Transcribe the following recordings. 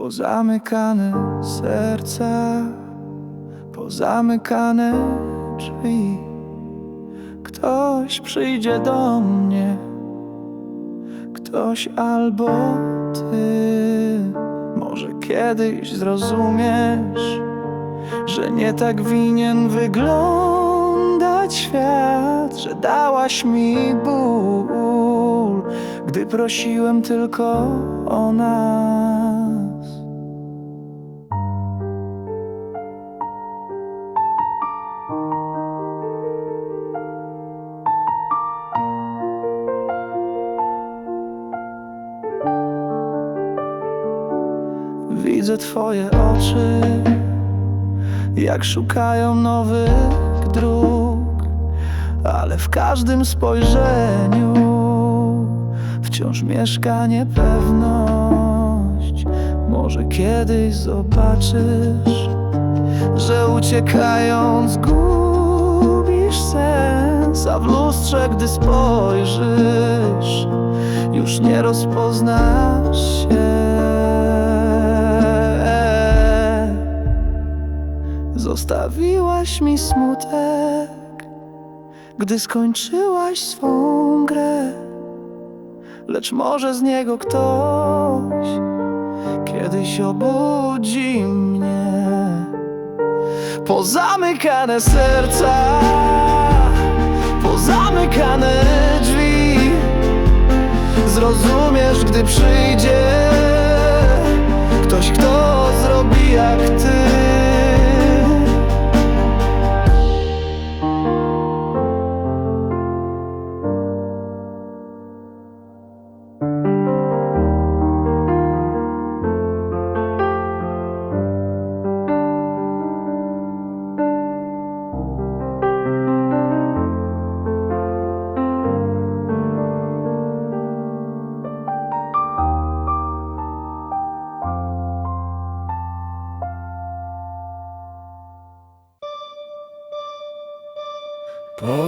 Pozamykane serca, pozamykane drzwi. Ktoś przyjdzie do mnie, ktoś albo ty. Może kiedyś zrozumiesz, że nie tak winien wyglądać świat, że dałaś mi ból, gdy prosiłem tylko o nas. Widzę Twoje oczy, jak szukają nowych dróg, ale w każdym spojrzeniu wciąż mieszka niepewność. Może kiedyś zobaczysz, że uciekając gubisz sens, a w lustrze, gdy spojrzysz, już nie rozpoznasz się. Zostawiłaś mi smutek, gdy skończyłaś swą grę. Lecz może z niego ktoś kiedyś obudzi mnie. Pozamykane serca, pozamykane drzwi. Zrozumiesz, gdy przyjdzie ktoś, kto zrobi jak ty.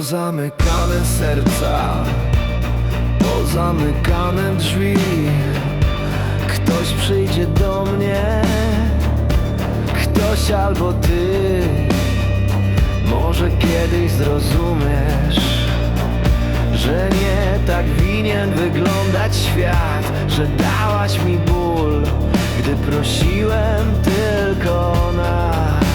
Pozamykane serca, pozamykane drzwi. Ktoś przyjdzie do mnie, ktoś albo ty. Może kiedyś zrozumiesz, że nie tak winien wyglądać świat, że dałaś mi ból, gdy prosiłem tylko o nas.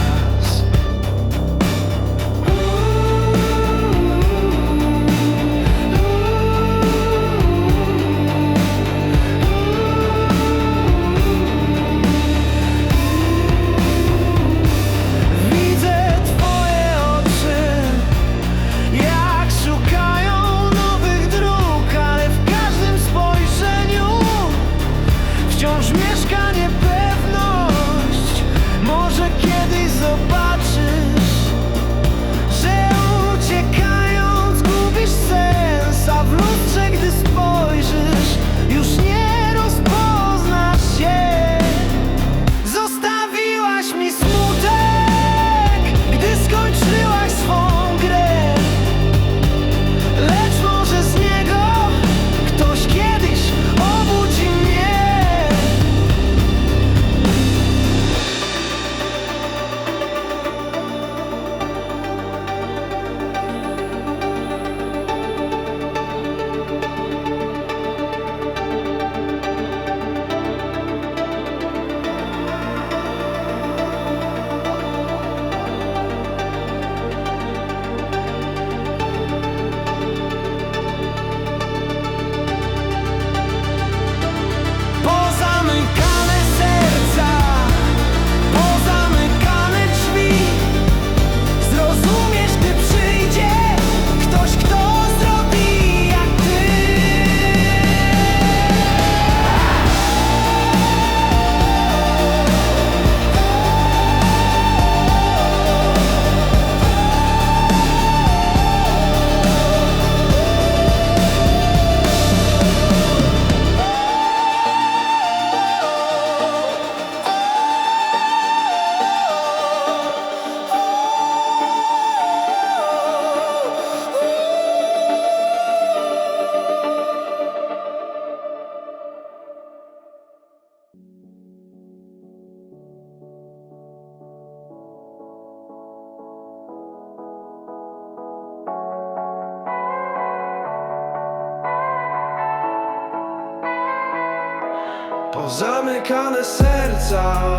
Pozamykane serca.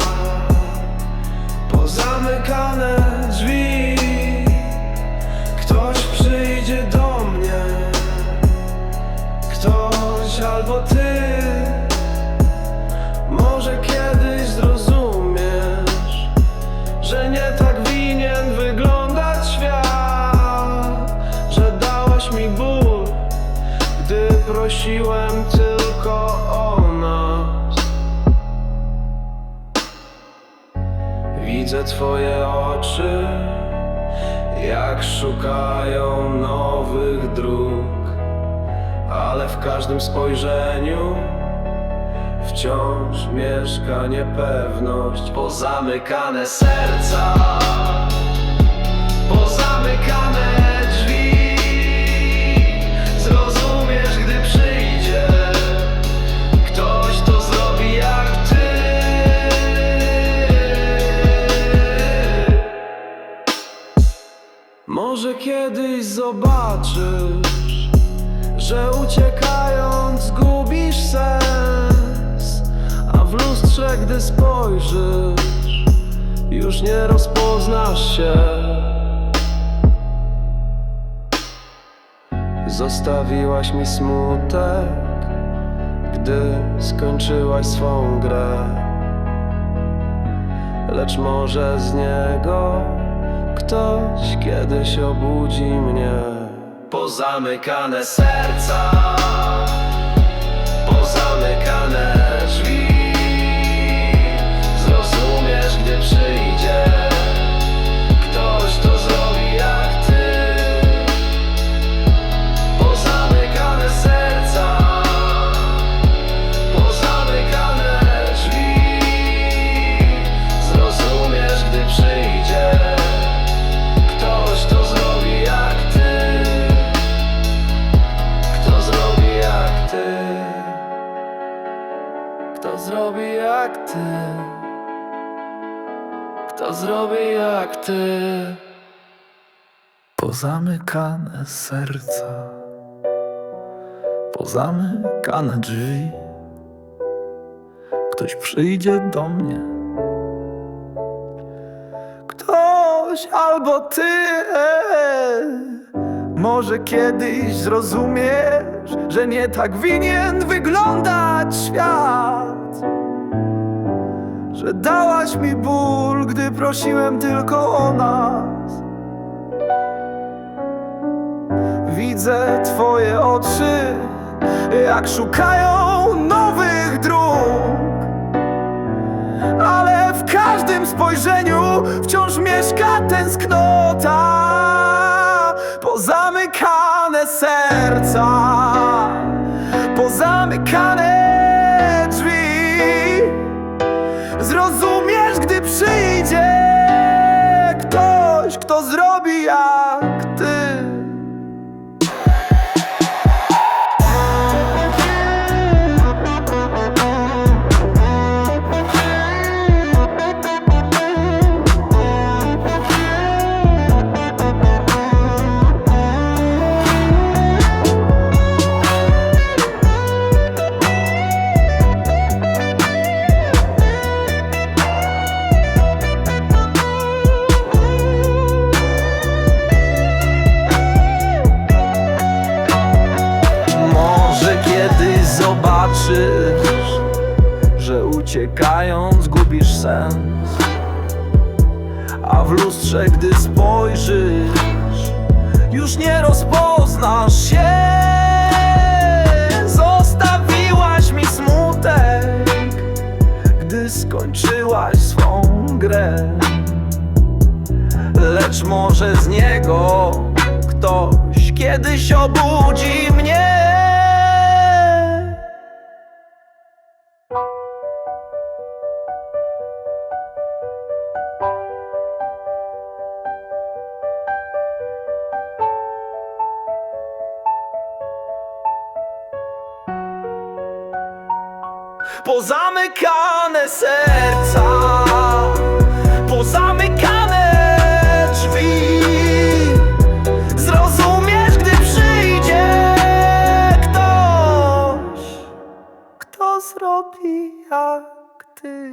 Pozamykane drzwi. Ktoś przyjdzie do mnie. Ktoś albo ty Widzę twoje oczy Jak szukają nowych dróg. Ale w każdym spojrzeniu Wciąż mieszka niepewność. Pozamykane serca zobaczysz Że uciekając zgubisz sens A w lustrze, gdy spojrzysz Już nie rozpoznasz się. Zostawiłaś mi smutek Gdy skończyłaś swą grę. Lecz może z niego Ktoś kiedyś obudzi mnie Pozamykane serca. Pozamykane Kto zrobi jak ty Kto zrobi jak ty Pozamykane serca, pozamykane drzwi. Ktoś przyjdzie do mnie. Ktoś albo ty. Może kiedyś zrozumiesz, że nie tak winien wyglądać świat. Że dałaś mi ból, gdy prosiłem tylko o nas. Widzę twoje oczy, jak szukają nowych dróg. Ale w każdym spojrzeniu wciąż mieszka tęsknota. Serca, pozamykane drzwi. Zrozumiesz, gdy przyjdzie ktoś, kto zrobi jak że uciekając gubisz sens. A w lustrze, gdy spojrzysz, już nie rozpoznasz się. Zostawiłaś mi smutek, gdy skończyłaś swą grę. Lecz może z niego ktoś kiedyś obudzi mnie. Pozamykane serca, pozamykane drzwi. Zrozumiesz, gdy przyjdzie ktoś, kto to zrobi jak ty.